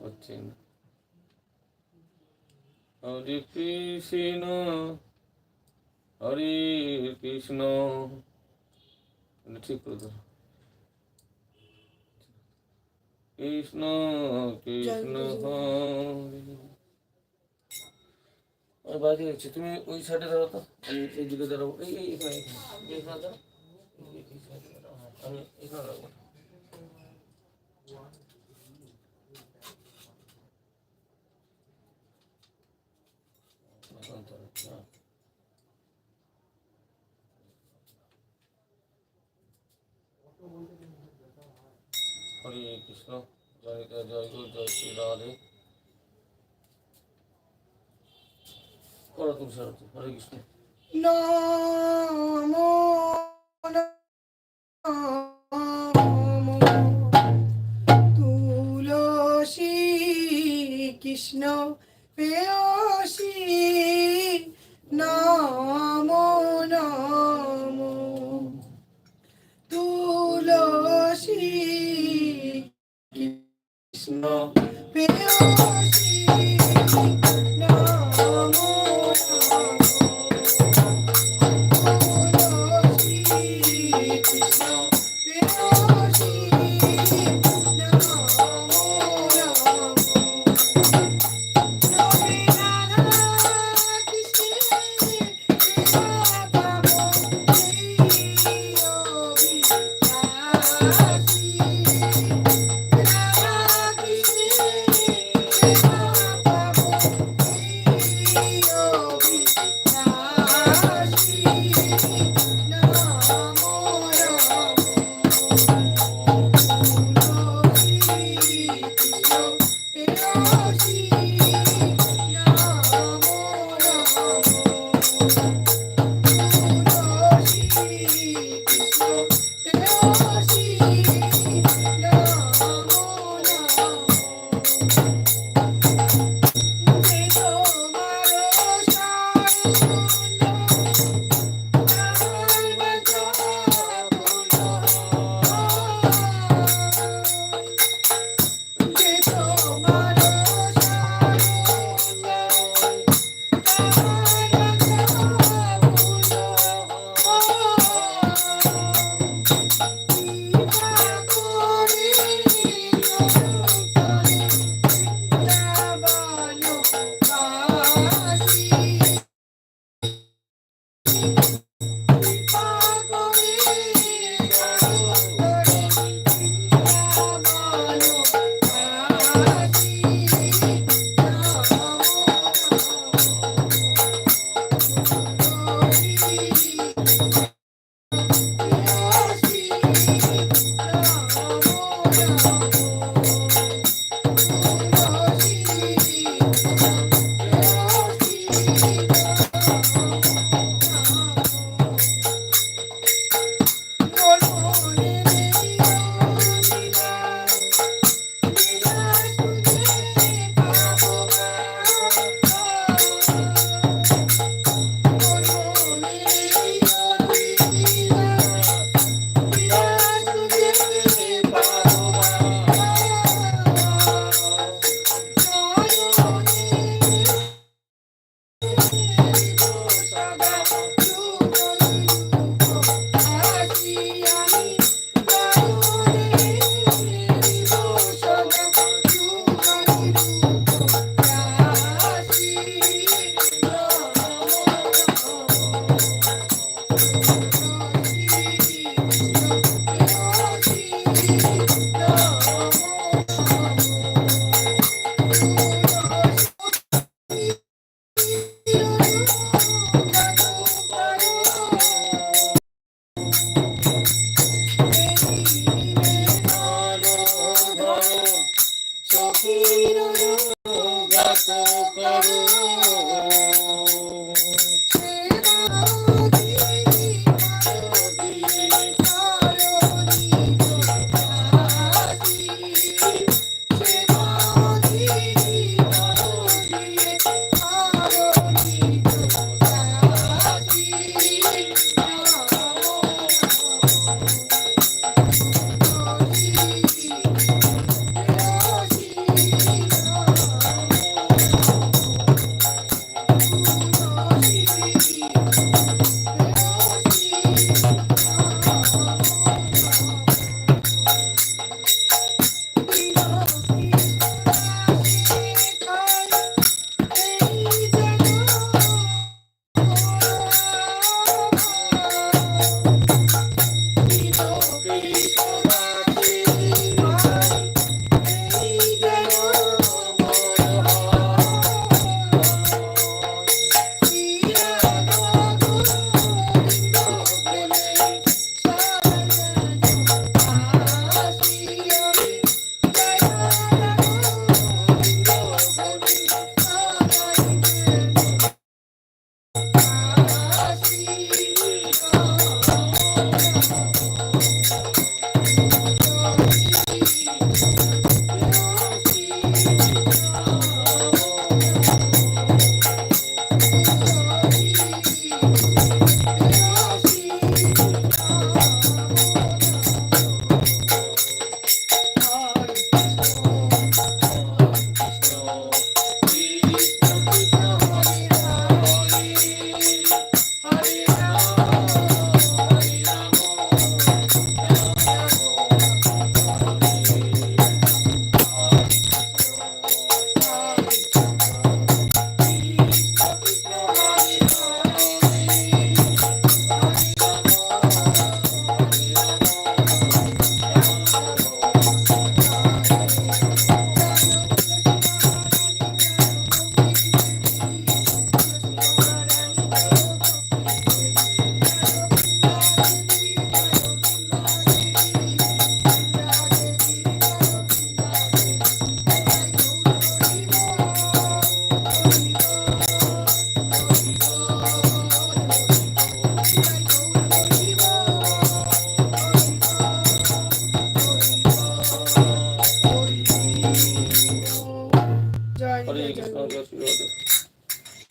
হচ্ছে না হরে কৃষ্ণ হরে কৃষ্ণ ঠিক করে কৃষ্ণ কৃষ্ণ হরে বাকি হচ্ছে তুমি ওই সাইডে দাঁড়াও তো আমি এই দিকে দাঁড়াবো এই এই এখানে এখানে এখানে দাঁড়াও হ্যাঁ, আমি এখানে দাঁড়াবো এখানে দাঁড়াও, হ্যাঁ। হরে কৃষ্ণ জয় জয় গুরু জয় শ্রী রাধে করো তুমি হরে কৃষ্ণ নমো কৃষ্ণ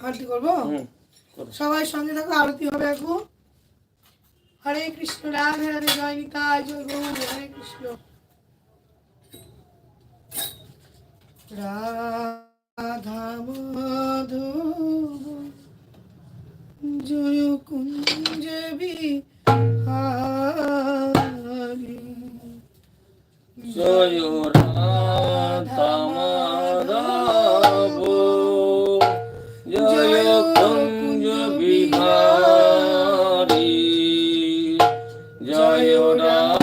আরতি করব? সবাই সঙ্গে থাকো আরতি হবে এখন। হরে কৃষ্ণ রাধে রাধে জয় নিতাই জয় গৌর হরে কৃষ্ণ। রাধা মাধব জয় কুঞ্জ বিহারী। জয় রাধা মাধব জয়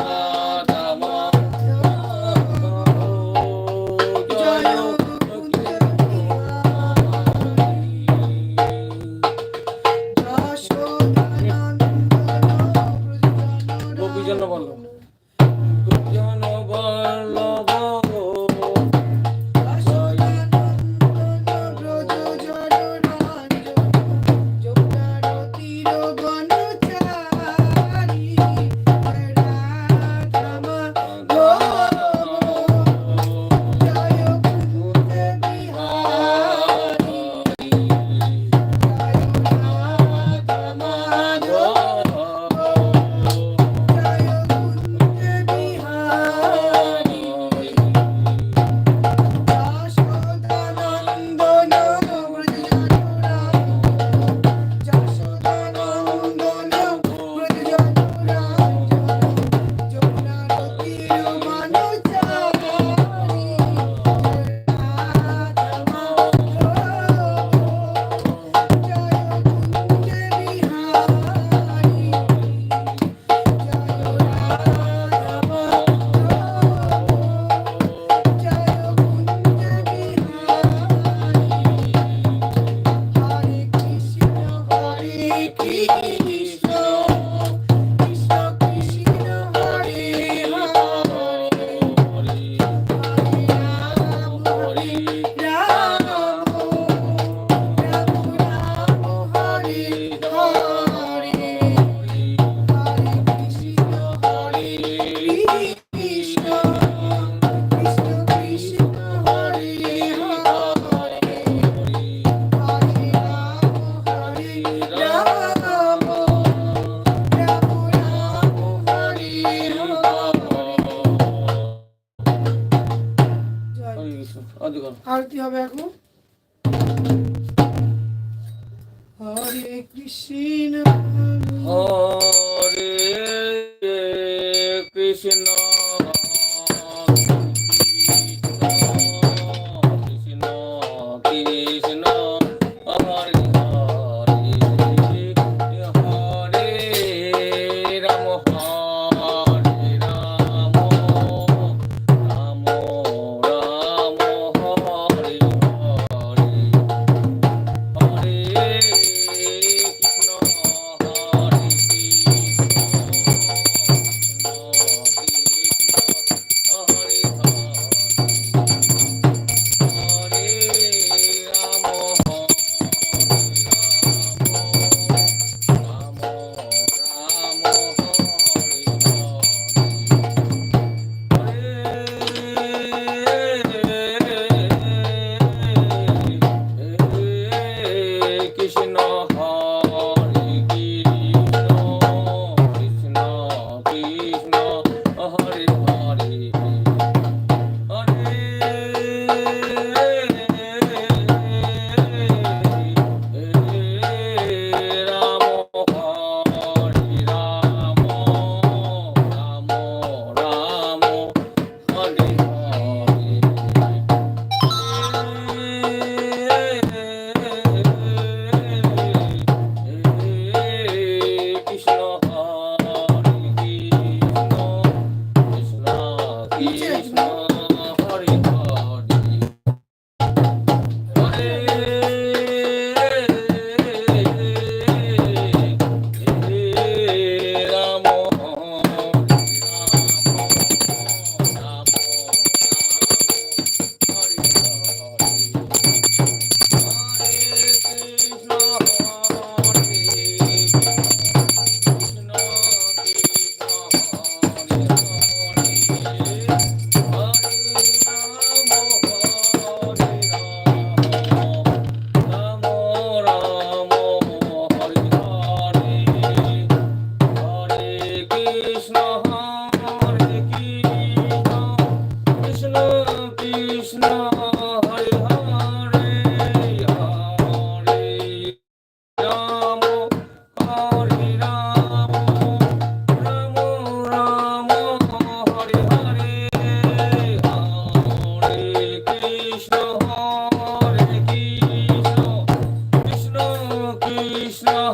হবে এখন?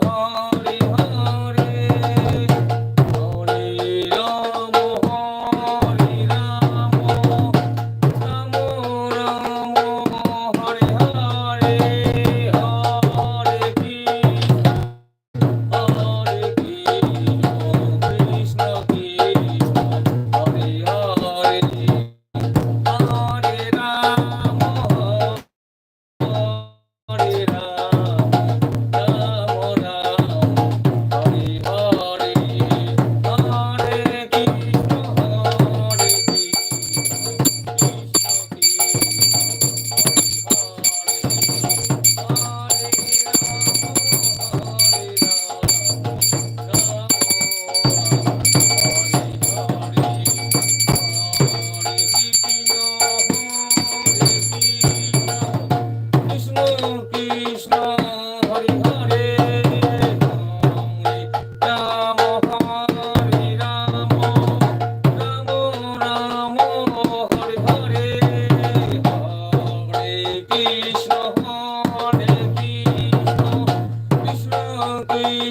কৃষ্ণ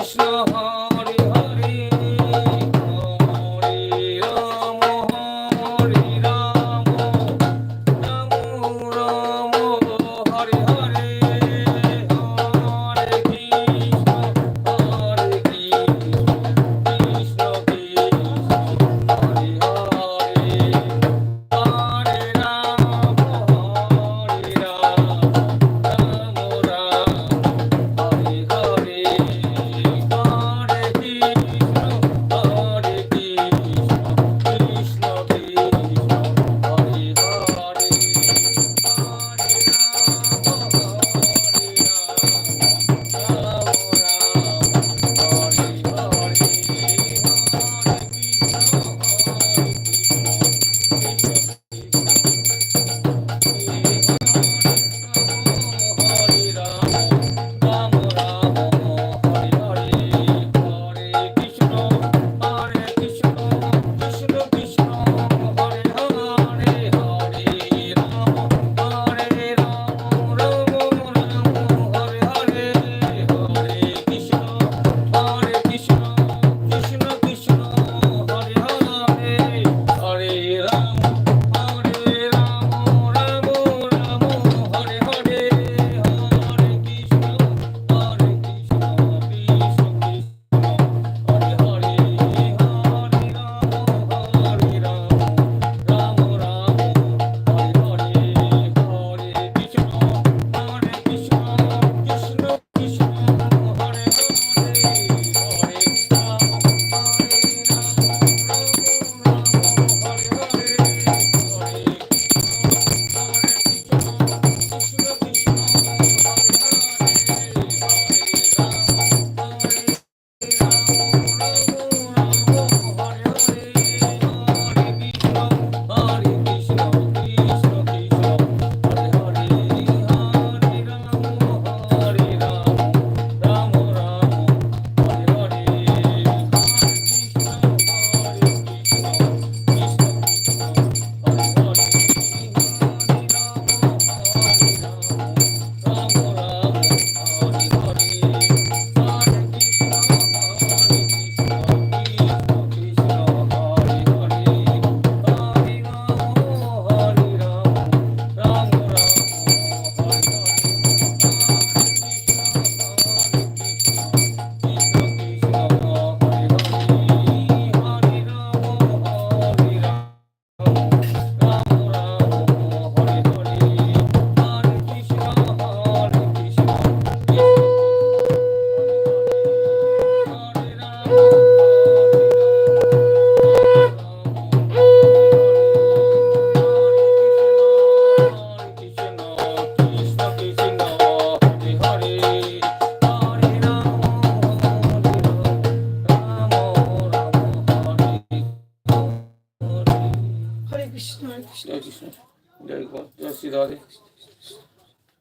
Krishna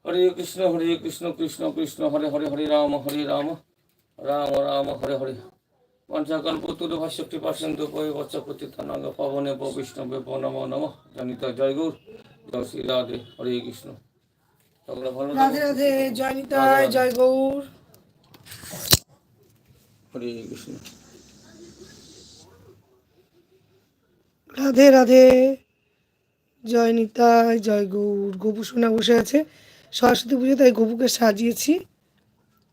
হরে কৃষ্ণ হরে কৃষ্ণ কৃষ্ণ কৃষ্ণ হরে হরে হরে রাম হরে রাম রাম রাম হরে হরে। পঞ্চাকল্পতুর ভাষ্যটি পার্সেন্ট উপয়ে বচ্চপতি তনাঙ্গ পবনে বৈষ্ণবে নম নম। জনিতা জয় গৌর। জয় শ্রী রাধে হরে কৃষ্ণ। রাধে রাধে জয় নিতাই জয় গৌর। হরে কৃষ্ণ। রাধে রাধে। জয় নিতাই জয় গৌর। গপু সোনা বসে আছে। সরস্বতী পুজো, তাই গপুকে সাজিয়েছি।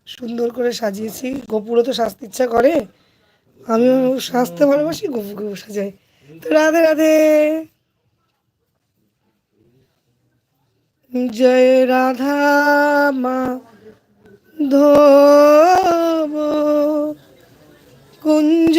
সুন্দর করে সাজিয়েছি। গপুরও তো সাজতে ইচ্ছা করে। আমিও সাজতে ভালোবাসি, গপুকেও সাজাই। তো রাধে রাধে। জয় রাধা মা ধো কুঞ্জ